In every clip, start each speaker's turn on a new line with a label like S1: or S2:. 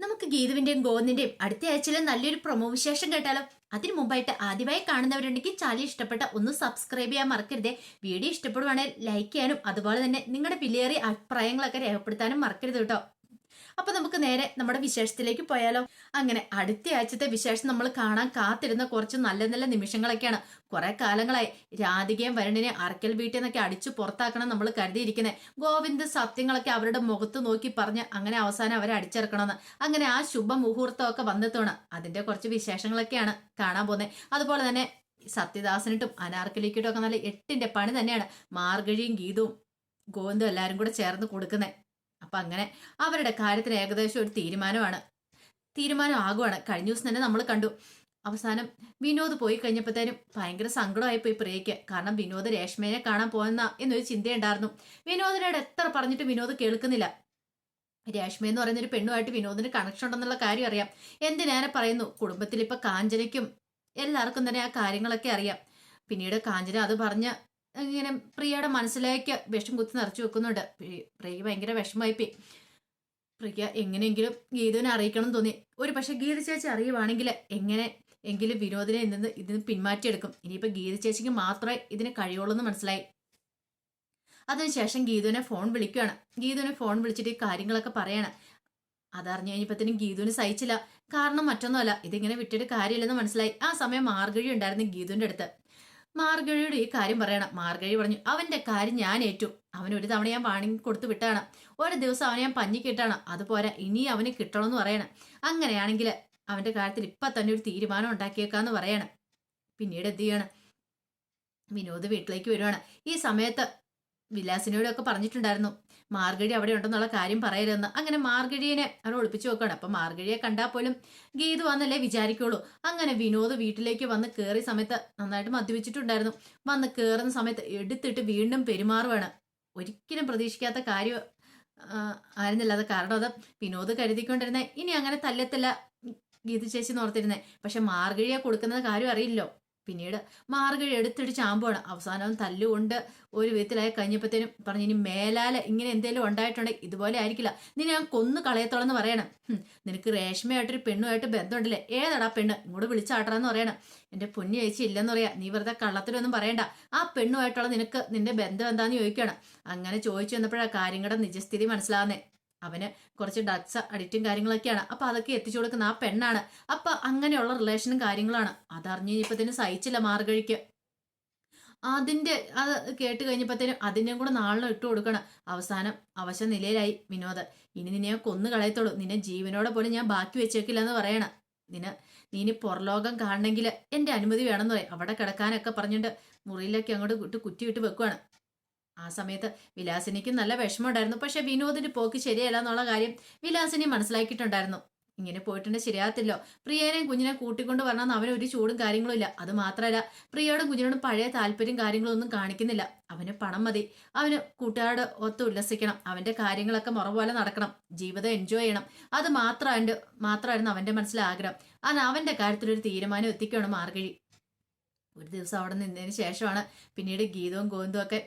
S1: നമുക്ക് ഗീതുവിന്റെയും ഗോവിന്ദിന്റെയും അടുത്ത ആഴ്ചയിൽ നല്ലൊരു പ്രൊമോ വിശേഷം കേട്ടാലോ. അതിനു മുമ്പായിട്ട് ആദ്യമായി കാണുന്നവരുണ്ടെങ്കിൽ ചാനൽ ഇഷ്ടപ്പെട്ട ഒന്ന് സബ്സ്ക്രൈബ് ചെയ്യാൻ മറക്കരുതേ. വീഡിയോ ഇഷ്ടപ്പെടുവാണെങ്കിൽ ലൈക്ക് ചെയ്യാനും അതുപോലെ തന്നെ നിങ്ങളുടെ വിലയേറിയ അഭിപ്രായങ്ങളൊക്കെ രേഖപ്പെടുത്താനും മറക്കരുത് കേട്ടോ. അപ്പൊ നമുക്ക് നേരെ നമ്മുടെ വിശേഷത്തിലേക്ക് പോയാലോ. അങ്ങനെ അടുത്ത ആഴ്ചത്തെ വിശേഷം നമ്മൾ കാണാൻ കാത്തിരുന്ന കുറച്ച് നല്ല നല്ല നിമിഷങ്ങളൊക്കെയാണ്. കുറെ കാലങ്ങളായി രാധികയും വരുണിനെ അറക്കൽ വീട്ടിൽ നിന്നൊക്കെ അടിച്ചു പുറത്താക്കണം നമ്മൾ കരുതിയിരിക്കുന്നത്. ഗോവിന്ദ് സത്യങ്ങളൊക്കെ അവരുടെ മുഖത്ത് നോക്കി പറഞ്ഞ് അങ്ങനെ അവസാനം അവരെ അടിച്ചിറക്കണമെന്ന്. അങ്ങനെ ആ ശുഭ മുഹൂർത്തമൊക്കെ വന്നെത്തോണം അതിന്റെ കുറച്ച് വിശേഷങ്ങളൊക്കെയാണ് കാണാൻ പോകുന്നത്. അതുപോലെ തന്നെ സത്യദാസനിട്ടും അനാർക്കലിക്കിട്ടും ഒക്കെ നല്ല എട്ടിന്റെ പണി തന്നെയാണ്. മാർഗഴിയും ഗീതവും ഗോവിന്ദും എല്ലാവരും കൂടെ ചേർന്ന് കൊടുക്കുന്നത്. അപ്പൊ അങ്ങനെ അവരുടെ കാര്യത്തിന് ഏകദേശം ഒരു തീരുമാനമാണ്. തീരുമാനം ആകുവാണ്. കഴിഞ്ഞ ദിവസം തന്നെ നമ്മൾ കണ്ടു. അവസാനം വിനോദ് പോയി കഴിഞ്ഞപ്പോഴത്തേനും ഭയങ്കര സങ്കടമായി പോയി പ്രിയയ്ക്ക്. കാരണം വിനോദ് രേഷ്മയെ കാണാൻ പോകുന്ന എന്നൊരു ചിന്തയുണ്ടായിരുന്നു. വിനോദിനോട് എത്ര പറഞ്ഞിട്ട് വിനോദ് കേൾക്കുന്നില്ല. രേഷ്മ എന്ന് പറയുന്ന ഒരു പെണ്ണുമായിട്ട് വിനോദിന് കണക്ഷൻ ഉണ്ടെന്നുള്ള കാര്യം അറിയാം. എന്തിനേറെ പറയുന്നു? കുടുംബത്തിൽ ഇപ്പൊ കാഞ്ചനയ്ക്കും എല്ലാവർക്കും തന്നെ ആ കാര്യങ്ങളൊക്കെ അറിയാം. പിന്നീട് കാഞ്ചന അത് പറഞ്ഞ് ഇങ്ങനെ പ്രിയയുടെ മനസ്സിലേക്ക് വിഷം കുത്തി നിറച്ചു വെക്കുന്നുണ്ട്. പ്രിയ ഭയങ്കര വിഷമമായി പോയി. പ്രിയ എങ്ങനെയെങ്കിലും ഗീതുവിനെ അറിയിക്കണം എന്ന് തോന്നി. ഒരു പക്ഷെ ഗീത ചേച്ചി അറിയുവാണെങ്കിൽ എങ്ങനെ എങ്കിലും വിനോദിനെ നിന്ന് ഇതിന് പിന്മാറ്റിയെടുക്കും ഇനിയിപ്പോ ഗീത ചേച്ചിക്ക് മാത്രമേ ഇതിന് കഴിയുള്ളൂ എന്ന് മനസ്സിലായി. അതിനുശേഷം ഗീതുവിനെ ഫോൺ വിളിക്കുകയാണ്. ഗീതുവിനെ ഫോൺ വിളിച്ചിട്ട് കാര്യങ്ങളൊക്കെ പറയാണ്. അതറിഞ്ഞു കഴിഞ്ഞപ്പോഴത്തേനും ഗീതുവിന് സഹിച്ചില്ല. കാരണം മറ്റൊന്നുമല്ല ഇതിങ്ങനെ വിട്ടിട്ട് കാര്യമില്ലെന്ന് മനസ്സിലായി. ആ സമയം മാർഗഴി ഉണ്ടായിരുന്നു ഗീതുവിന്റെ അടുത്ത്. മാർഗഴിയുടെ ഈ കാര്യം പറയണം. മാർഗഴി പറഞ്ഞു അവന്റെ കാര്യം ഞാൻ ഏറ്റു. അവൻ ഒരു തവണ ഞാൻ വാണിംഗ് കൊടുത്തു വിട്ടാണ് ഒരു ദിവസം അവനെ ഞാൻ പഞ്ഞി കിട്ടാണ്. അതുപോലെ ഇനി അവന് കിട്ടണമെന്ന് പറയണം. അങ്ങനെയാണെങ്കിൽ അവന്റെ കാര്യത്തിൽ ഇപ്പൊ തന്നെ ഒരു തീരുമാനം ഉണ്ടാക്കിയേക്കാന്ന് പറയണം. പിന്നീട് എന്ത് ചെയ്യണം? വിനോദ് വീട്ടിലേക്ക് വരുവാണ്. ഈ സമയത്ത് വിലാസിനോടൊക്കെ പറഞ്ഞിട്ടുണ്ടായിരുന്നു മാർഗഴി അവിടെ ഉണ്ടെന്നുള്ള കാര്യം പറയരുതെന്ന്. അങ്ങനെ മാർഗഴിയെ അവൻ ഒളിപ്പിച്ചു വെക്കുകയാണ്. അപ്പൊ മാർഗഴിയെ കണ്ടാൽ പോലും ഗീതു വന്നല്ലേ വിചാരിക്കുള്ളൂ. അങ്ങനെ വിനോദ് വീട്ടിലേക്ക് വന്ന് കയറിയ സമയത്ത് നന്നായിട്ട് മദ്യപിച്ചിട്ടുണ്ടായിരുന്നു. വന്ന് കയറുന്ന സമയത്ത് എടുത്തിട്ട് വീണ്ടും പെരുമാറുവാണ്. ഒരിക്കലും പ്രതീക്ഷിക്കാത്ത കാര്യം ആയിരുന്നില്ല. അത് കാരണം അത് വിനോദ് കരുതിക്കൊണ്ടിരുന്നേ. ഇനി അങ്ങനെ തല്ലത്തില്ല ഗീതു ചേച്ചി നോർത്തിരുന്നേ പക്ഷെ മാർഗഴിയെ കൊടുക്കുന്നത് കാര്യം അറിയില്ലോ പിന്നീട് മാർഗഴി എടുത്തിട്ട് ചാമ്പുവാണ്. അവസാനം തല്ലുകൊണ്ട് ഒരു വിധത്തിലായി കഴിഞ്ഞപ്പോഴത്തേനും പറഞ്ഞു ഇനി മേലാല ഇങ്ങനെ എന്തെങ്കിലും ഉണ്ടായിട്ടുണ്ടെങ്കിൽ ഇതുപോലെ ആയിരിക്കില്ല. നീ ഞാൻ കൊന്നു കളയത്തോളെന്ന് പറയണം. നിനക്ക് രേഷ്മയായിട്ടൊരു പെണ്ണുമായിട്ട് ബന്ധമുണ്ടല്ലേ? ഏതാടാ പെണ്ണ്? ഇങ്ങോട്ട് വിളിച്ചാട്ടറാന്ന് പറയണം. എന്റെ പൊന്നു ചേച്ചി ഇല്ലെന്ന് പറയാ. നീ വെറുതെ കള്ളത്തിലൊന്നും പറയണ്ട. ആ പെണ്ണുമായിട്ടുള്ള നിനക്ക് നിന്റെ ബന്ധം എന്താന്ന് ചോദിക്കണം അങ്ങനെ ചോദിച്ചു വന്നപ്പോഴാണ് കാര്യങ്ങളുടെ നിജസ്ഥിതി മനസ്സിലാവുന്നേ അവന് കുറച്ച് ഡ്രഗ്സ് അഡിക്റ്റും കാര്യങ്ങളൊക്കെയാണ്. അപ്പൊ അതൊക്കെ എത്തിച്ചു കൊടുക്കുന്ന ആ പെണ്ണാണ്. അപ്പൊ അങ്ങനെയുള്ള റിലേഷനും കാര്യങ്ങളാണ്. അതറിഞ്ഞു കഴിഞ്ഞപ്പത്തിന് സഹിച്ചില്ല മാർഗഴിക്ക്. അതിന്റെ അത് കേട്ട് കഴിഞ്ഞപ്പത്തേനും അതിന്റെയും കൂടെ നാളിനെ ഇട്ട് കൊടുക്കണം. അവസാനം അവശ നിലയിലായി വിനോദ്. ഇനി നിന്നെ കൊന്നു കളയത്തുള്ളൂ. നിന്നെ ജീവനോടെ പോലും ഞാൻ ബാക്കി വെച്ചേക്കില്ല എന്ന് പറയണം. നിന നീ ഇനി പുറലോകം കാണണമെങ്കിൽ എന്റെ അനുമതി വേണമെന്ന് പറയും. അവിടെ കിടക്കാനൊക്കെ പറഞ്ഞിട്ട് മുറിയിലൊക്കെ അങ്ങോട്ട് കുറ്റി വിട്ട് വെക്കുവാണ്. ആ സമയത്ത് വിലാസിനിക്ക് നല്ല വിഷമമുണ്ടായിരുന്നു. പക്ഷെ വിനോദിന് പോക്ക് ശരിയല്ല എന്നുള്ള കാര്യം വിലാസിനി മനസ്സിലാക്കിയിട്ടുണ്ടായിരുന്നു. ഇങ്ങനെ പോയിട്ടുണ്ട് ശരിയാകത്തില്ലോ. പ്രിയേനെയും കുഞ്ഞിനെ കൂട്ടിക്കൊണ്ട് വരണമെന്ന് അവന് ഒരു ചൂടും കാര്യങ്ങളും ഇല്ല. അത് മാത്രമല്ല പ്രിയയോടും കുഞ്ഞിനോടും പഴയ താല്പര്യം കാര്യങ്ങളും ഒന്നും കാണിക്കുന്നില്ല. അവന് പണം മതി. അവന് കൂട്ടുകാരോട് ഒത്ത് ഉല്ലസിക്കണം. അവന്റെ കാര്യങ്ങളൊക്കെ മുറ പോലെ നടക്കണം. ജീവിതം എൻജോയ് ചെയ്യണം. അത് മാത്രം മാത്രമായിരുന്നു അവന്റെ മനസ്സിലെ ആഗ്രഹം. അത് അവന്റെ കാര്യത്തിൽ ഒരു തീരുമാനം എത്തിക്കുകയാണ് മാർഗഴി. ഒരു ദിവസം അവിടെ നിന്നതിന് ശേഷമാണ് പിന്നീട് ഗീതവും ഗോവിന്ദും ഒക്കെ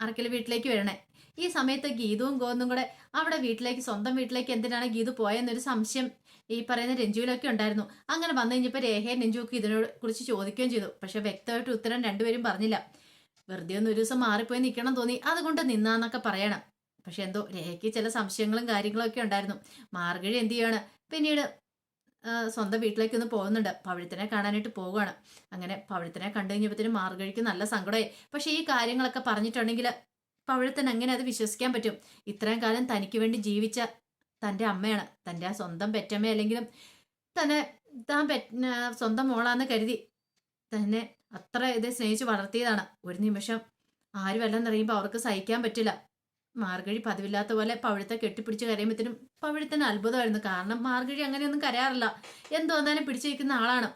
S1: അറക്കൽ വീട്ടിലേക്ക് വരണേ. ഈ സമയത്ത് ഗീതവും ഗോന്നും കൂടെ അവിടെ വീട്ടിലേക്ക് സ്വന്തം വീട്ടിലേക്ക് എന്തിനാണ് ഗീതു പോയെന്നൊരു സംശയം ഈ പറയുന്ന രഞ്ജുവിലൊക്കെ ഉണ്ടായിരുന്നു. അങ്ങനെ വന്നു കഴിഞ്ഞപ്പോൾ രേഖയും രഞ്ജുവൊക്കെ ഇതിനോട് കുറിച്ച് ചോദിക്കുകയും ചെയ്തു. പക്ഷെ വ്യക്തമായിട്ട് ഉത്തരം രണ്ടുപേരും പറഞ്ഞില്ല. വെറുതെ ഒന്ന് ഒരു ദിവസം മാറിപ്പോയി നിൽക്കണം തോന്നി. അതുകൊണ്ട് നിന്നാന്നൊക്കെ പറയണം. പക്ഷെ എന്തോ രേഖയ്ക്ക് ചില സംശയങ്ങളും കാര്യങ്ങളും ഒക്കെ ഉണ്ടായിരുന്നു. മാർഗഴി എന്ത് ചെയ്യാണ്? പിന്നീട് സ്വന്തം വീട്ടിലേക്ക് ഒന്ന് പോകുന്നുണ്ട്. പവിഴത്തിനെ കാണാനായിട്ട് പോവുകയാണ്. അങ്ങനെ പവിഴത്തിനെ കണ്ടു കഴിഞ്ഞപ്പോഴത്തേനും മാർഗഴിക്ക് നല്ല സങ്കടമായി. പക്ഷേ ഈ കാര്യങ്ങളൊക്കെ പറഞ്ഞിട്ടുണ്ടെങ്കിൽ പവിഴത്തിന് അങ്ങനെ അത് വിശ്വസിക്കാൻ പറ്റും? ഇത്രയും കാലം തനിക്ക് വേണ്ടി ജീവിച്ച തന്റെ അമ്മയാണ്. തന്റെ ആ സ്വന്തം പെറ്റമ്മ അല്ലെങ്കിലും തന്നെ താൻ പെറ്റ സ്വന്തം മോളാന്ന് കരുതി തന്നെ അത്ര ഇത് സ്നേഹിച്ച് വളർത്തിയതാണ്. ഒരു നിമിഷം ആര് വല്ലതും അറിയുമ്പോൾ അവർക്ക് സഹിക്കാൻ പറ്റില്ല. മാർഗഴി പതിവില്ലാത്ത പോലെ പവിഴത്തെ കെട്ടിപ്പിടിച്ച് കരയുമ്പത്തിനും പവിഴത്തിന് അത്ഭുതമായിരുന്നു. കാരണം മാർഗഴി അങ്ങനെയൊന്നും കരയാറില്ല. എന്ത് വന്നാലും പിടിച്ചു നിൽക്കുന്ന ആളാണ്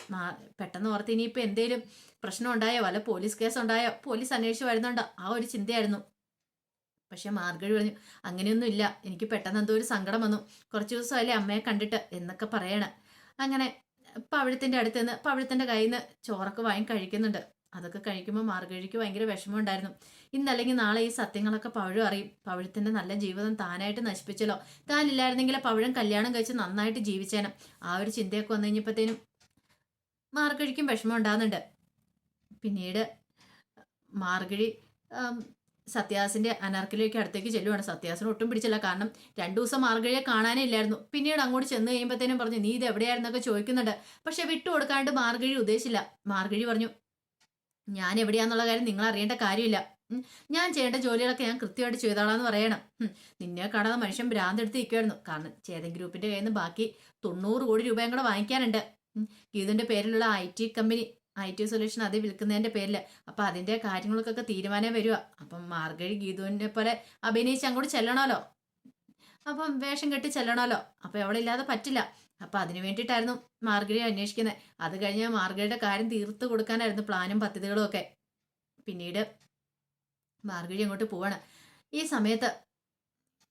S1: പെട്ടെന്ന് ഓർത്ത് ഇനിയിപ്പോൾ എന്തേലും പ്രശ്നം ഉണ്ടായോ വല്ല പോലീസ് കേസ് ഉണ്ടായോ പോലീസ് അന്വേഷിച്ച് വരുന്നുണ്ടോ? ആ ഒരു ചിന്തയായിരുന്നു. പക്ഷെ മാർഗഴി പറഞ്ഞു അങ്ങനെയൊന്നും ഇല്ല. എനിക്ക് പെട്ടെന്ന് എന്തോ ഒരു സങ്കടം വന്നു. കുറച്ച് ദിവസമല്ലേ അമ്മയെ കണ്ടിട്ട് എന്നൊക്കെ പറയണ. അങ്ങനെ പവിഴത്തിന്റെ അടുത്ത് നിന്ന് പവിഴത്തിന്റെ കയ്യിൽ നിന്ന് ചോറൊക്കെ വാങ്ങി കഴിക്കുന്നുണ്ട്. അതൊക്കെ കഴിക്കുമ്പോൾ മാർഗഴിക്ക് ഭയങ്കര വിഷമമുണ്ടായിരുന്നു. ഇന്നല്ലെങ്കിൽ നാളെ ഈ സത്യങ്ങളൊക്കെ പഴം അറിയും. പവിഴത്തിന്റെ നല്ല ജീവിതം താനായിട്ട് നശിപ്പിച്ചല്ലോ. താനില്ലായിരുന്നെങ്കിൽ പഴം കല്യാണം കഴിച്ച് നന്നായിട്ട് ജീവിച്ചേനം. ആ ഒരു ചിന്തയൊക്കെ വന്നു കഴിഞ്ഞപ്പോഴത്തേനും മാർഗഴിക്കും വിഷമം ഉണ്ടാകുന്നുണ്ട് പിന്നീട് മാർഗഴി സത്യാസിന്റെ അനാർക്കിലേക്ക് അടുത്തേക്ക് ചെല്ലുവാണ്. സത്യാസിന് ഒട്ടും പിടിച്ചില്ല. കാരണം രണ്ടു ദിവസം മാർഗഴിയെ കാണാനേ ഇല്ലായിരുന്നു. പിന്നീട് അങ്ങോട്ട് ചെന്ന് കഴിയുമ്പോഴത്തേനും പറഞ്ഞു നീ ഇത് എവിടെയായിരുന്നൊക്കെ ചോദിക്കുന്നുണ്ട്. പക്ഷെ വിട്ടു കൊടുക്കാണ്ട് മാർഗഴി ഉദ്ദേശിച്ചില്ല. മാർഗഴി പറഞ്ഞു ഞാൻ എവിടെയാന്നുള്ള കാര്യം നിങ്ങൾ അറിയേണ്ട കാര്യമില്ല ഞാൻ ചെയ്യേണ്ട ജോലികളൊക്കെ ഞാൻ കൃത്യമായിട്ട് ചെയ്തോളാന്ന് പറയണം. നിന്നെ കാണാതെ മനുഷ്യൻ ഭ്രാന്തെടുത്ത് നിൽക്കുമായിരുന്നു കാരണം ചേതൻ ഗ്രൂപ്പിന്റെ കയ്യിൽ നിന്ന് ബാക്കി തൊണ്ണൂറ് കോടി രൂപയും കൂടെ വാങ്ങിക്കാനുണ്ട്. ഗീതുവിന്റെ പേരിലുള്ള I T company I T solution അത് വിൽക്കുന്നതിന്റെ പേരിൽ അപ്പൊ അതിന്റെ കാര്യങ്ങൾക്കൊക്കെ തീരുമാനം വരിക അപ്പം മാർഗഴി ഗീതുവിനെ പോലെ അഭിനയിച്ച് അങ്ങോട്ട് ചെല്ലണമല്ലോ. അപ്പം വേഷം കെട്ടി ചെല്ലണമല്ലോ. അപ്പൊ എവിടെ ഇല്ലാതെ പറ്റില്ല. അപ്പൊ അതിനു വേണ്ടിയിട്ടായിരുന്നു മാർഗഴി അന്വേഷിക്കുന്നത് അത് കഴിഞ്ഞ് മാർഗഴിയുടെ കാര്യം തീർത്ത് കൊടുക്കാനായിരുന്നു പ്ലാനും പദ്ധതികളും ഒക്കെ. പിന്നീട് മാർഗഴി അങ്ങോട്ട് പോവാണ്. ഈ സമയത്ത്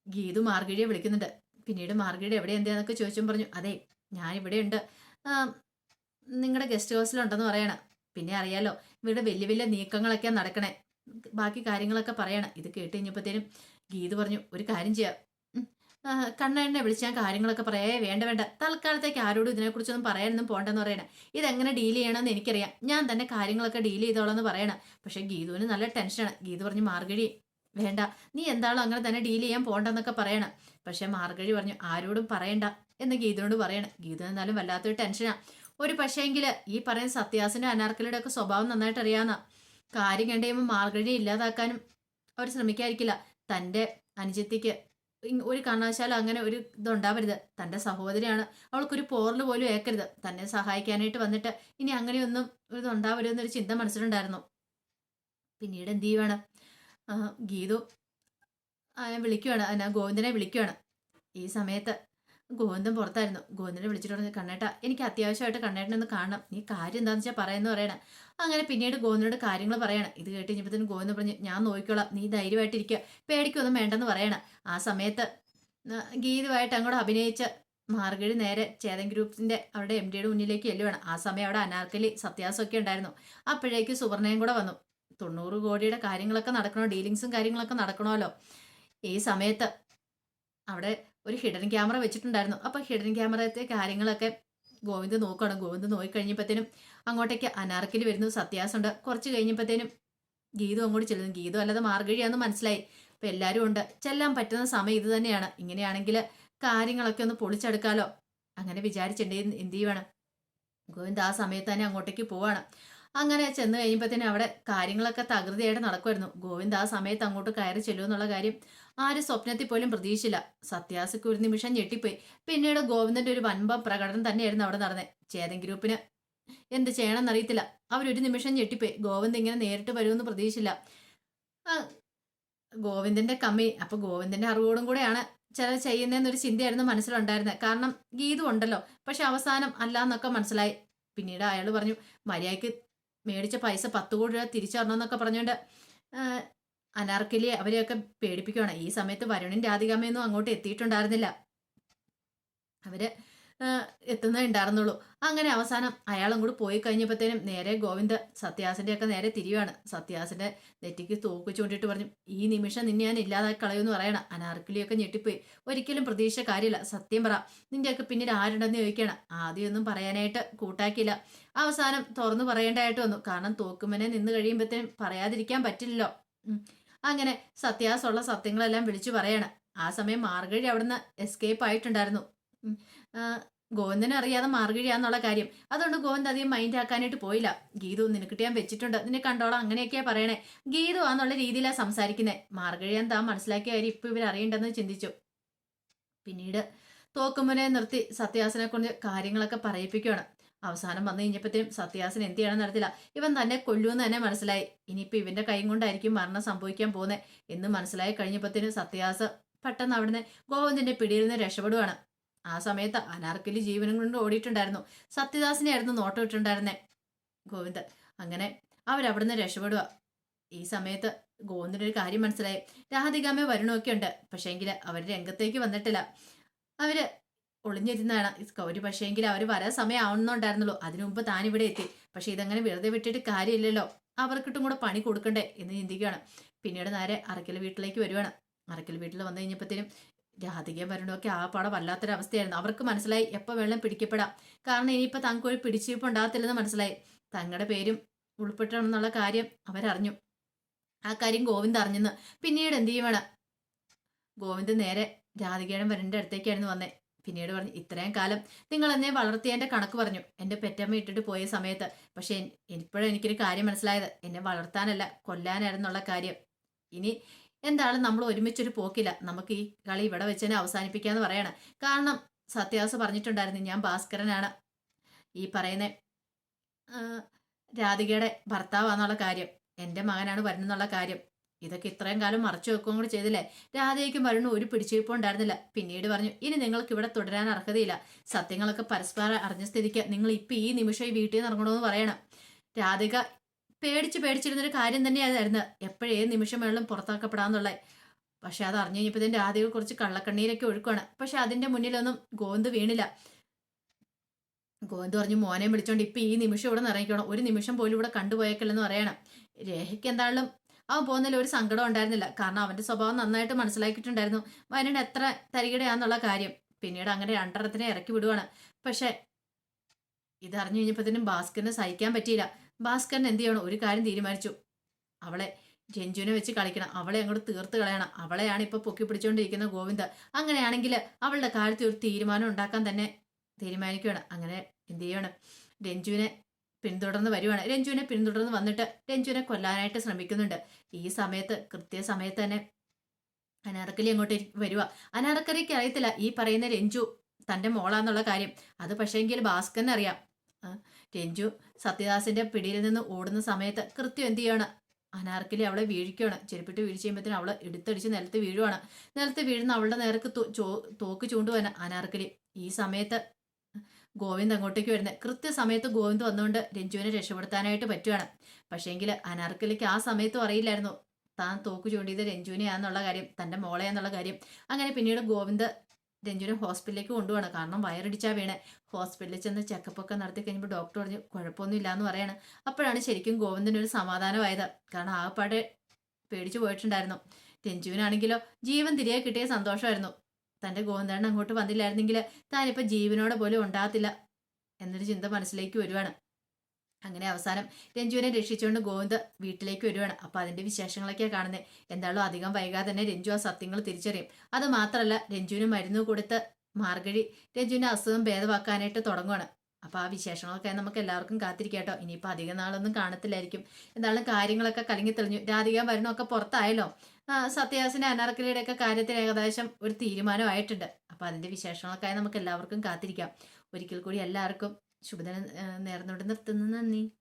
S1: ഗീതു മാർഗഴിയെ വിളിക്കുന്നുണ്ട്. പിന്നീട് മാർഗഴിയുടെ എവിടെ എന്താന്നൊക്കെ ചോദിച്ചും പറഞ്ഞു അതെ ഞാൻ ഇവിടെ ഉണ്ട്. നിങ്ങളുടെ ഗസ്റ്റ് ഹൗസിലുണ്ടെന്ന് പറയണം. പിന്നെ അറിയാലോ ഇവിടെ വലിയ വലിയ നീക്കങ്ങളൊക്കെ നടക്കണേ. ബാക്കി കാര്യങ്ങളൊക്കെ പറയണം. ഇത് കേട്ട് കഴിഞ്ഞപ്പോഴത്തേനും ഗീതു പറഞ്ഞു ഒരു കാര്യം ചെയ്യാം. കണ്ണനെ വിളിച്ച് ഞാൻ കാര്യങ്ങളൊക്കെ പറയേ. വേണ്ട വേണ്ട. തൽക്കാലത്തേക്ക് ആരോടും ഇതിനെക്കുറിച്ചൊന്നും പറയാനൊന്നും പോണ്ടെന്ന് പറയണം. ഇതെങ്ങനെ ഡീൽ ചെയ്യണമെന്ന് എനിക്കറിയാം. ഞാൻ തന്നെ കാര്യങ്ങളൊക്കെ ഡീൽ ചെയ്തോളാം എന്ന് പറയണം. പക്ഷെ ഗീതുവിന് നല്ല ടെൻഷനാണ്. ഗീതു പറഞ്ഞു മാർഗഴി വേണ്ട. നീ എന്താണോ അങ്ങനെ തന്നെ ഡീൽ ചെയ്യാൻ പോണ്ടെന്നൊക്കെ പറയണം. പക്ഷെ മാർഗഴി പറഞ്ഞു ആരോടും പറയണ്ട എന്ന് ഗീതുവിനോട് പറയണം. ഗീതു എന്നാലും വല്ലാത്തൊരു ടെൻഷനാണ് ഒരു പക്ഷേങ്കിൽ ഈ പറയുന്ന സത്യാസിന്റെ അനാർക്കലിയുടെ ഒക്കെ സ്വഭാവം നന്നായിട്ട് അറിയാവുന്ന കാര്യം കണ്ടുകഴിയുമ്പോൾ മാർഗഴി ഇല്ലാതാക്കാനും അവർ ശ്രമിക്കാതിരിക്കില്ല. തന്റെ അനുജത്തിക്ക് ഒരു കാരണവശാലും അങ്ങനെ ഒരു ഇതുണ്ടാവരുത്. തന്റെ സഹോദരിയാണ്. അവൾക്കൊരു പോറൽ പോലും ഏക്കരുത്. തന്നെ സഹായിക്കാനായിട്ട് വന്നിട്ട് ഇനി അങ്ങനെയൊന്നും ഒരു ഇതുണ്ടാവരുത് എന്നൊരു ചിന്ത മനസ്സിലുണ്ടായിരുന്നു. പിന്നീട് എന്ത് ചെയ്യുവാണ്? ഗീതു വിളിക്കുവാണ്. ഗോവിന്ദനെ വിളിക്കുവാണ്. ഈ സമയത്ത് ഗോവിന്ദൻ പുറത്തായിരുന്നു. ഗോവിന്ദനെ വിളിച്ചിട്ട് പറഞ്ഞു കണ്ണേട്ട എനിക്ക് അത്യാവശ്യമായിട്ട് കണ്ണേട്ടനെ ഒന്ന് കാണണം. നീ കാര്യം എന്താണെന്ന് വെച്ചാൽ പറയുന്നു പറയണം. അങ്ങനെ പിന്നീട് ഗോവിന്ദനോട് കാര്യങ്ങൾ പറയണം. ഇത് കേട്ട് കഴിഞ്ഞപ്പോഴത്തേനും ഗോവിന്ദൻ പറഞ്ഞു ഞാൻ നോക്കിക്കോളാം. നീ ധൈര്യമായിട്ടിരിക്കുക പേടിക്കൊന്നും വേണ്ടെന്ന് പറയണം. ആ സമയത്ത് ഗീതുമായിട്ട് അങ്ങോട്ട് അഭിനയിച്ച മാർഗഴി നേരെ ചേതൻ ഗ്രൂപ്പിന്റെ അവിടെ എം ഡിയുടെ മുന്നിലേക്ക് ചെല്ലുവാണ്. ആ സമയം അവിടെ അനാർക്കലി സത്യാസമൊക്കെ ഉണ്ടായിരുന്നു. അപ്പോഴേക്ക് സുവർണയും കൂടെ വന്നു. തൊണ്ണൂറ് കോടിയുടെ കാര്യങ്ങളൊക്കെ നടക്കണോ? ഡീലിങ്സും കാര്യങ്ങളൊക്കെ നടക്കണമല്ലോ? ഈ സമയത്ത് അവിടെ ഒരു ഹിഡൻ ക്യാമറ വെച്ചിട്ടുണ്ടായിരുന്നു. അപ്പൊ ഹിഡൻ ക്യാമറത്തെ കാര്യങ്ങളൊക്കെ ഗോവിന്ദ് നോക്കണം. ഗോവിന്ദ് നോക്കിക്കഴിഞ്ഞപ്പോഴത്തേനും അങ്ങോട്ടേക്ക് അനാർക്കിൽ വരുന്നു. സത്യാസുണ്ട്. കുറച്ച് കഴിഞ്ഞപ്പോഴത്തേനും ഗീതു അങ്ങോട്ട് ചെല്ലുന്നു. ഗീതു അല്ലാതെ മാർഗഴിയാന്ന് മനസ്സിലായി. ഇപ്പൊ എല്ലാവരും ഉണ്ട്. ചെല്ലാൻ പറ്റുന്ന സമയം ഇത് തന്നെയാണ്. ഇങ്ങനെയാണെങ്കിൽ കാര്യങ്ങളൊക്കെ ഒന്ന് പൊളിച്ചെടുക്കാലോ. അങ്ങനെ വിചാരിച്ചിട്ടുണ്ടെങ്കിൽ എന്ത് ചെയ്യുവാണ് ഗോവിന്ദ് ആ സമയത്ത് തന്നെ അങ്ങോട്ടേക്ക് പോവാണ്. അങ്ങനെ ചെന്ന് കഴിയുമ്പോഴത്തേനും അവിടെ കാര്യങ്ങളൊക്കെ തകൃതിയായിട്ട് നടക്കുമായിരുന്നു ഗോവിന്ദ് ആ സമയത്ത് അങ്ങോട്ട് കയറി ചെല്ലുമെന്നുള്ള കാര്യം ആരും സ്വപ്നത്തിൽ പോലും പ്രതീക്ഷിച്ചില്ല. സത്യാസക്ക് ഒരു നിമിഷം ഞെട്ടിപ്പോയി. പിന്നീട് ഗോവിന്ദന്റെ ഒരു വൻപ പ്രകടനം തന്നെയായിരുന്നു അവിടെ നടന്നത് ചേതൻ ഗ്രൂപ്പിന് എന്ത് ചെയ്യണമെന്ന് എന്നറിയത്തില്ല അവരൊരു നിമിഷം ഞെട്ടിപ്പോയി. ഗോവിന്ദ് ഇങ്ങനെ നേരിട്ട് വരുമെന്ന് പ്രതീക്ഷിച്ചില്ല. ഗോവിന്ദന്റെ കമ്മി. അപ്പൊ ഗോവിന്ദന്റെ അറിവോടും കൂടെയാണ് ചില ചെയ്യുന്നതെന്നൊരു ചിന്തയായിരുന്നു മനസ്സിലുണ്ടായിരുന്നത് കാരണം ഗീതു ഉണ്ടല്ലോ പക്ഷെ അവസാനം അല്ല എന്നൊക്കെ മനസ്സിലായി. പിന്നീട് അയാൾ പറഞ്ഞു മര്യാദയ്ക്ക് മേടിച്ച പൈസ പത്ത് കോടി രൂപ തിരിച്ചറിഞ്ഞെന്നൊക്കെ പറഞ്ഞുകൊണ്ട് അനാർക്കലിയെ അനാർക്കലി അവരെയൊക്കെ പേടിപ്പിക്കുകയാണ് ഈ സമയത്ത് വരുണിൻ രാധികാമയൊന്നും അങ്ങോട്ട് എത്തിയിട്ടുണ്ടായിരുന്നില്ല. അവർ എത്തുന്നേ ഉണ്ടായിരുന്നുള്ളൂ. അങ്ങനെ അവസാനം അയാളും കൂടി പോയി കഴിഞ്ഞപ്പോഴത്തേനും നേരെ ഗോവിന്ദ് സത്യാസിന്റെ ഒക്കെ നേരെ തിരിയുവാണ്. സത്യാസിന്റെ നെറ്റിക്ക് തോക്ക് പറഞ്ഞു ഈ നിമിഷം നിന്നെ ഞാൻ ഇല്ലാതാക്കി കളയുമെന്ന് പറയണം. അനാർക്കലിയൊക്കെ ഞെട്ടിപ്പോയി. ഒരിക്കലും പ്രതീക്ഷ കാര്യമില്ല. സത്യം പറ. നിന്റെയൊക്കെ പിന്നീട് ആരുണ്ടെന്ന് ചോദിക്കണം. ആദ്യമൊന്നും പറയാനായിട്ട് കൂട്ടാക്കിയില്ല. അവസാനം തുറന്നു പറയേണ്ടതായിട്ട് വന്നു. കാരണം തോക്കുമനെ നിന്ന് കഴിയുമ്പോഴത്തേനും പറയാതിരിക്കാൻ പറ്റില്ലല്ലോ. അങ്ങനെ സത്യാസമുള്ള സത്യങ്ങളെല്ലാം വിളിച്ചു പറയണം. ആ സമയം മാർഗഴി അവിടുന്ന് എസ്കേപ്പ് ആയിട്ടുണ്ടായിരുന്നു. ഗോവിന്ദനെ അറിയാതെ മാർഗഴിയാന്നുള്ള കാര്യം. അതുകൊണ്ട് ഗോവിന്ദ് അധികം മൈൻഡ് ആക്കാനായിട്ട് പോയില്ല. ഗീതു നിനക്കിട്ട് ഞാൻ വെച്ചിട്ടുണ്ട്. നിന്നെ കണ്ടോളാം. അങ്ങനെയൊക്കെയാ പറയണേ. ഗീതു ആന്നുള്ള രീതിയിലാണ് സംസാരിക്കുന്നത് മാർഗഴിയാൻ താൻ മനസ്സിലാക്കിയ കാര്യം ഇപ്പൊ ഇവരറിയണ്ടെന്ന് ചിന്തിച്ചു. പിന്നീട് തോക്കുമുനെ നിർത്തി സത്യാസനെ കൊണ്ട് കാര്യങ്ങളൊക്കെ പറയിപ്പിക്കുകയാണ് അവസാനം വന്നു കഴിഞ്ഞപ്പോഴത്തേനും സത്യാസൻ എന്ത് ചെയ്യണം നടത്തില്ല ഇവൻ തന്നെ കൊല്ലൂന്ന് തന്നെ മനസ്സിലായി. ഇനിയിപ്പോ ഇവന്റെ കൈ കൊണ്ടായിരിക്കും മരണം സംഭവിക്കാൻ പോകുന്നത് എന്ന് മനസ്സിലായി കഴിഞ്ഞപ്പോഴത്തേനും സത്യാസ് പെട്ടെന്ന് അവിടുന്ന് ഗോവിന്ദന്റെ പിടിയിൽ നിന്ന് രക്ഷപ്പെടുവാണ്. ആ സമയത്ത് അനാർക്കലി ജീവനും കൊണ്ട് ഓടിയിട്ടുണ്ടായിരുന്നു. സത്യദാസിനെ ആയിരുന്നു നോട്ടം ഇട്ടുണ്ടായിരുന്നേ ഗോവിന്ദ് അങ്ങനെ അവരവിടുന്ന് രക്ഷപ്പെടുക ഈ സമയത്ത് ഗോവിന്ദന്റെ ഒരു കാര്യം മനസ്സിലായി. രാധികാമ്മ വരണമൊക്കെ ഉണ്ട് പക്ഷേങ്കിൽ അവർ രംഗത്തേക്ക് വന്നിട്ടില്ല. അവർ ഒളിഞ്ഞിരുന്നാണ്. ഒരു പക്ഷേങ്കിൽ അവർ വരാൻ സമയം അതിനു മുമ്പ് താൻ ഇവിടെ എത്തി. പക്ഷെ ഇതങ്ങനെ വെറുതെ വിട്ടിട്ട് കാര്യമില്ലല്ലോ. അവർക്കിട്ടും കൂടെ പണി കൊടുക്കണ്ടേ എന്ന് ചിന്തിക്കുകയാണ്. പിന്നീട് നേരെ അറക്കൽ വീട്ടിലേക്ക് വരുവാണ്. അറക്കൽ വീട്ടിൽ വന്നു കഴിഞ്ഞപ്പോഴത്തേനും രാധികയും വരണമൊക്കെ ആ പാടെ വല്ലാത്തൊരവസ്ഥയായിരുന്നു. അവർക്ക് മനസ്സിലായി എപ്പോൾ വെള്ളം പിടിക്കപ്പെടാം. കാരണം ഇനിയിപ്പോൾ തങ്ങൾക്കൊരു പിടിച്ചിരിപ്പ് ഉണ്ടാകത്തില്ലെന്ന് മനസ്സിലായി. തങ്ങളുടെ പേരും ഉൾപ്പെട്ടാണെന്നുള്ള കാര്യം അവരറിഞ്ഞു. ആ കാര്യം ഗോവിന്ദ് അറിഞ്ഞെന്ന്. പിന്നീട് എന്ത് ചെയ്യുവാണ്? ഗോവിന്ദ് നേരെ രാധികയുടെ വരന്റെ അടുത്തേക്കായിരുന്നു വന്നേ. പിന്നീട് പറഞ്ഞു ഇത്രയും കാലം നിങ്ങൾ എന്നെ വളർത്തിയതിന്റെ കണക്ക് പറഞ്ഞു. എന്റെ പെറ്റമ്മ ഇട്ടിട്ട് പോയ സമയത്ത്. പക്ഷെ ഇപ്പോഴും എനിക്കൊരു കാര്യം മനസ്സിലായത്. എന്നെ വളർത്താനല്ല കൊല്ലാനായിരുന്നുള്ള കാര്യം. ഇനി എന്താണ് നമ്മൾ ഒരുമിച്ചൊരു പോക്കില്ല. നമുക്ക് ഈ കളി ഇവിടെ വെച്ച് തന്നെ അവസാനിപ്പിക്കാന്ന് പറയണം. കാരണം സത്യാവസ്ഥ പറഞ്ഞിട്ടുണ്ടായിരുന്നു. ഞാൻ ഭാസ്കരനാണ് ഈ പറയുന്ന രാധികയുടെ ഭർത്താവാന്നുള്ള കാര്യം. എന്റെ മകനാണ് വരുന്നെന്നുള്ള കാര്യം. ഇതൊക്കെ ഇത്രയും കാലം മറച്ചു വെക്കുകയും കൂടി ചെയ്തില്ലേ? രാധയ്ക്കും വരുണും ഒരു പിടിച്ചിരിപ്പോ ഉണ്ടായിരുന്നില്ല. പിന്നീട് പറഞ്ഞു ഇനി നിങ്ങൾക്ക് ഇവിടെ തുടരാൻ അർഹതയില്ല. സത്യങ്ങളൊക്കെ പരസ്പരം അറിഞ്ഞ സ്ഥിതിക്ക് നിങ്ങൾ ഇപ്പൊ ഈ നിമിഷം ഈ വീട്ടിൽ നിന്ന് ഇറങ്ങണമെന്ന് പറയണം. രാധിക പേടിച്ച് പേടിച്ചിരുന്നൊരു കാര്യം തന്നെയായിരുന്നു. എപ്പോഴേ നിമിഷം വേണം പുറത്താക്കപ്പെടാന്നുള്ളത്. പക്ഷെ അത് അറിഞ്ഞു കഴിഞ്ഞപ്പോൾ രാധിക കുറച്ച് കള്ളക്കണ്ണീരൊക്കെ ഒഴുക്കുവാണ്. പക്ഷെ അതിന്റെ മുന്നിലൊന്നും ഗോന്ത് വീണില്ല. ഗോവിന്ദ് പറഞ്ഞു മോനെ വിളിച്ചോണ്ട് ഇപ്പൊ ഈ നിമിഷം ഇവിടെ നിറയിക്കണം ഒരു നിമിഷം പോലും ഇവിടെ കണ്ടുപോയേക്കില്ലെന്ന് പറയണം. രേഖയ്ക്ക് എന്തായാലും അവൻ പോകുന്നതിൽ ഒരു സങ്കടം ഉണ്ടായിരുന്നില്ല. കാരണം അവന്റെ സ്വഭാവം നന്നായിട്ട് മനസ്സിലാക്കിയിട്ടുണ്ടായിരുന്നു. വയനാട് എത്ര തരികിടയാന്നുള്ള കാര്യം. പിന്നീട് അങ്ങനെ രണ്ടെണ്ണത്തിനെ ഇറക്കി വിടുവാണ്. പക്ഷെ ഇതറിഞ്ഞു കഴിഞ്ഞപ്പോഴത്തേനും ഭാസ്കറിനെ സഹിക്കാൻ പറ്റിയില്ല. ഭാസ്കരൻ എന്ത് ചെയ്യണം? ഒരു കാര്യം തീരുമാനിച്ചു. അവളെ രഞ്ജുവിനെ വെച്ച് കളിക്കണം. അവളെ അങ്ങോട്ട് തീർത്ത് കളയണം. അവളെയാണ് ഇപ്പൊ പൊക്കി പിടിച്ചുകൊണ്ടിരിക്കുന്ന ഗോവിന്ദ്. അങ്ങനെയാണെങ്കിൽ അവളുടെ കാര്യത്തിൽ ഒരു തീരുമാനം ഉണ്ടാക്കാൻ തന്നെ തീരുമാനിക്കുകയാണ്. അങ്ങനെ എന്ത് ചെയ്യണം? രഞ്ജുവിനെ പിന്തുടർന്ന് വരുവാണ്. രഞ്ജുവിനെ പിന്തുടർന്ന് വന്നിട്ട് രഞ്ജുവിനെ കൊല്ലാനായിട്ട് ശ്രമിക്കുന്നുണ്ട്. ഈ സമയത്ത് കൃത്യസമയത്ത് തന്നെ അനാർക്കലി അങ്ങോട്ട് വരുക അനാർക്കലിക്ക് അറിയത്തില്ല ഈ പറയുന്ന രഞ്ജു തന്റെ മോളാന്നുള്ള കാര്യം. അത് പക്ഷേങ്കിൽ ഭാസ്കറിന് അറിയാം. ആ, രഞ്ജു സത്യദാസിന്റെ പിടിയിൽ നിന്ന് ഓടുന്ന സമയത്ത് കൃത്യം എന്ത് ചെയ്യാണ് അനാർക്കലി അവളെ വീഴിക്കുകയാണ് ചെരുപ്പിട്ട് വീഴ്ച ചെയ്യുമ്പോഴത്തേനും അവളെ എടുത്തടിച്ച് നിലത്ത് വീഴുവാണ്. നിലത്ത് വീഴുന്ന അവളുടെ നേർക്ക് തോക്ക് ചൂണ്ടുവാണ് അനാർക്കലി. ഈ സമയത്ത് ഗോവിന്ദ് അങ്ങോട്ടേക്ക് വരുന്നത്. കൃത്യസമയത്ത് ഗോവിന്ദ് വന്നുകൊണ്ട് രഞ്ജുവിനെ രക്ഷപ്പെടുത്താനായിട്ട് പറ്റുവാണ്. പക്ഷേങ്കിൽ അനാർക്കലിക്ക് ആ സമയത്തും അറിയില്ലായിരുന്നു. താൻ തോക്ക് ചൂണ്ടിയത് രഞ്ജുവിനെയാന്നുള്ള കാര്യം തന്റെ മോളെയാന്നുള്ള കാര്യം. അങ്ങനെ പിന്നീട് ഗോവിന്ദ് രഞ്ജുവിനെ ഹോസ്പിറ്റലിലേക്ക് കൊണ്ടുപോകണം കാരണം വയറടിച്ചാൽ വീണ്. ഹോസ്പിറ്റലിൽ ചെന്ന് ചെക്കപ്പ് ഒക്കെ നടത്തി കഴിഞ്ഞപ്പോൾ ഡോക്ടർ പറഞ്ഞു കുഴപ്പമൊന്നുമില്ല എന്ന് പറയാണ്. അപ്പോഴാണ് ശരിക്കും ഗോവിന്ദന് ഒരു സമാധാനമായത്. കാരണം ആകപ്പാടെ പേടിച്ചു പോയിട്ടുണ്ടായിരുന്നു. രഞ്ജുവിനാണെങ്കിലോ ജീവൻ തിരികെ കിട്ടിയ സന്തോഷമായിരുന്നു. തന്റെ ഗോവിന്ദൻ അങ്ങോട്ട് വന്നില്ലായിരുന്നെങ്കിൽ താനിപ്പോൾ ജീവനോടെ പോലും ഉണ്ടാകത്തില്ല എന്നൊരു ചിന്ത മനസ്സിലേക്ക് വരുവാണ്. അങ്ങനെ അവസാനം രഞ്ജുവിനെ രക്ഷിച്ചുകൊണ്ട് ഗോവിന്ദ് വീട്ടിലേക്ക് വരുവാണ്. അപ്പോൾ അതിന്റെ വിശേഷങ്ങളൊക്കെയാണ് കാണുന്നത് എന്താണോ അധികം വൈകാതെ തന്നെ രഞ്ജു ആ സത്യങ്ങൾ തിരിച്ചറിയും. അത് മാത്രമല്ല രഞ്ജുവിന് മരുന്ന് കൊടുത്ത് മാർഗഴി രഞ്ജുവിന്റെ അസുഖം ഭേദമാക്കാനായിട്ട് തുടങ്ങുവാണ്. അപ്പോൾ ആ വിശേഷങ്ങളൊക്കെ നമുക്ക് എല്ലാവർക്കും കാത്തിരിക്കട്ടോ കേട്ടോ. ഇനിയിപ്പോൾ അധികം നാളൊന്നും കാണത്തില്ലായിരിക്കും. എന്തായാലും കാര്യങ്ങളൊക്കെ കലങ്ങി തെളിഞ്ഞു. രാധിക മരുന്നൊക്കെ പുറത്തായല്ലോ. ആ, സത്യാസിന്റെ അനാർക്കലിയുടെ ഒക്കെ കാര്യത്തിൽ ഏകദേശം ഒരു തീരുമാനമായിട്ടുണ്ട്. അപ്പൊ അതിന്റെ വിശേഷങ്ങളൊക്കെ നമുക്ക് എല്ലാവർക്കും കാത്തിരിക്കാം. ഒരിക്കൽ കൂടി എല്ലാവർക്കും ശുഭദിനം നേർന്നുകൊണ്ട് നിർത്തുന്നു. നന്ദി.